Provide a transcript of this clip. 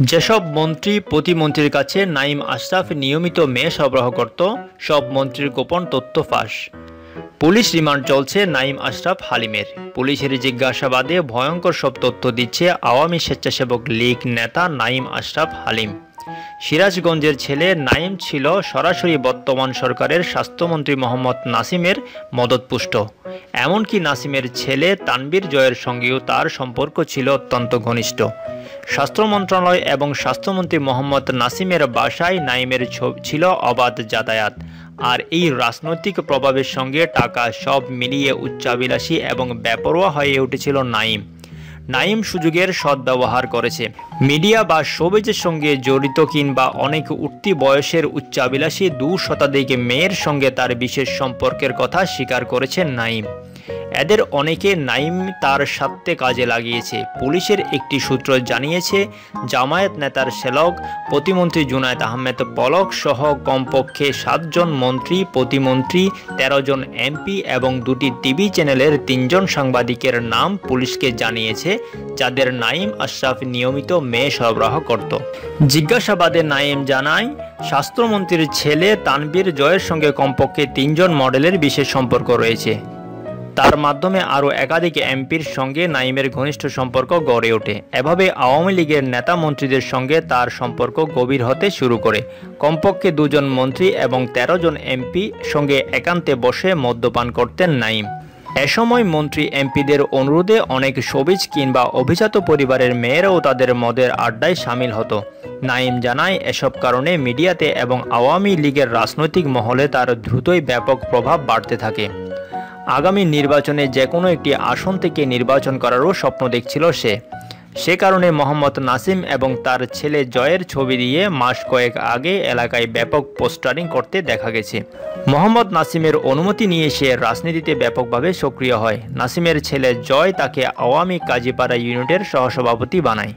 যেসব মন্ত্রী প্রতিমন্ত্রীর কাছে নাইম আশরাফ নিয়মিত মেয়ে সরবরাহ করত, সব মন্ত্রীর গোপন তথ্য ফাঁস। পুলিশ রিমান্ড চলছে নাইম আশরাফ হালিমের। পুলিশের জিজ্ঞাসাবাদে ভয়ঙ্কর সব তথ্য দিচ্ছে আওয়ামী স্বেচ্ছাসেবক লীগ নেতা নাইম আশরাফ হালিম। সিরাজগঞ্জের ছেলে নাইম ছিল সরাসরি বর্তমান সরকারের স্বাস্থ্যমন্ত্রী মোহাম্মদ নাসিমের মদতপুষ্ট। এমনকি নাসিমের ছেলে তানবীর জয়ের সঙ্গেও তার সম্পর্ক ছিল অত্যন্ত ঘনিষ্ঠ। স্বাস্থ্য মন্ত্রণালয় এবং স্বাস্থ্যমন্ত্রী মোহাম্মদ নাসিমের বাসায় নাইমের ছিল অবাধ যাতায়াত। আর এই রাজনৈতিক প্রভাবের সঙ্গে টাকা সব মিলিয়ে উচ্চাবিলাসী এবং বেপরোয়া হয়ে উঠেছিল নাইম। নাইম সুযোগের সদ্ব্যবহার করেছে। মিডিয়া বা শোবেজের সঙ্গে জড়িত কিংবা অনেক উঠতি বয়সের উচ্চাবিলাসী দু শতাধিক মেয়ের সঙ্গে তার বিশেষ সম্পর্কের কথা স্বীকার করেছেন নাইম। এদের অনেকে নাইম তার স্বার্থে কাজে লাগিয়েছে। পুলিশের একটি সূত্র জানিয়েছে, জামায়াত নেতার সেলক প্রতিমন্ত্রী জুনায়দ আহমেদ পলক সহ কমপক্ষে সাতজন মন্ত্রী, প্রতিমন্ত্রী ১৩ জন এমপি এবং দুটি টিভি চ্যানেলের তিনজন সাংবাদিকের নাম পুলিশকে জানিয়েছে, যাদের নাইম আশরাফ নিয়মিত মেয়ে সরবরাহ করত। জিজ্ঞাসাবাদে নাইম জানায়, স্বাস্থ্যমন্ত্রীর ছেলে তানবীর জয়ের সঙ্গে কমপক্ষে তিনজন মডেলের বিশেষ সম্পর্ক রয়েছে। তার মাধ্যমে আরও একাধিক এমপির সঙ্গে নাইমের ঘনিষ্ঠ সম্পর্ক গড়ে ওঠে। এভাবে আওয়ামী লীগের নেতা মন্ত্রীদের সঙ্গে তার সম্পর্ক গভীর হতে শুরু করে। কমপক্ষে দুজন মন্ত্রী এবং ১৩ জন এমপি সঙ্গে একান্তে বসে মদ্যপান করতেন নাইম। এ সময় মন্ত্রী এমপিদের অনুরোধে অনেক সবিজ কিংবা অভিজাত পরিবারের মেয়েরাও তাদের মদের আড্ডায় সামিল হতো। নাইম জানায়, এসব কারণে মিডিয়াতে এবং আওয়ামী লীগের রাজনৈতিক মহলে তার দ্রুতই ব্যাপক প্রভাব বাড়তে থাকে। আগামী নির্বাচনে যে কোনো একটি আসন থেকে নির্বাচন করারও স্বপ্ন দেখছিল সে। সে কারণে মোহাম্মদ নাসিম এবং তার ছেলে জয়ের ছবি দিয়ে মাস কয়েক আগে এলাকায় ব্যাপক পোস্টারিং করতে দেখা গেছে। মোহাম্মদ নাসিমের অনুমতি নিয়ে সে রাজনীতিতে ব্যাপকভাবে সক্রিয় হয়। নাসিমের ছেলে জয় তাকে আওয়ামী কাজীপাড়া ইউনিটের সহসভাপতি বানায়।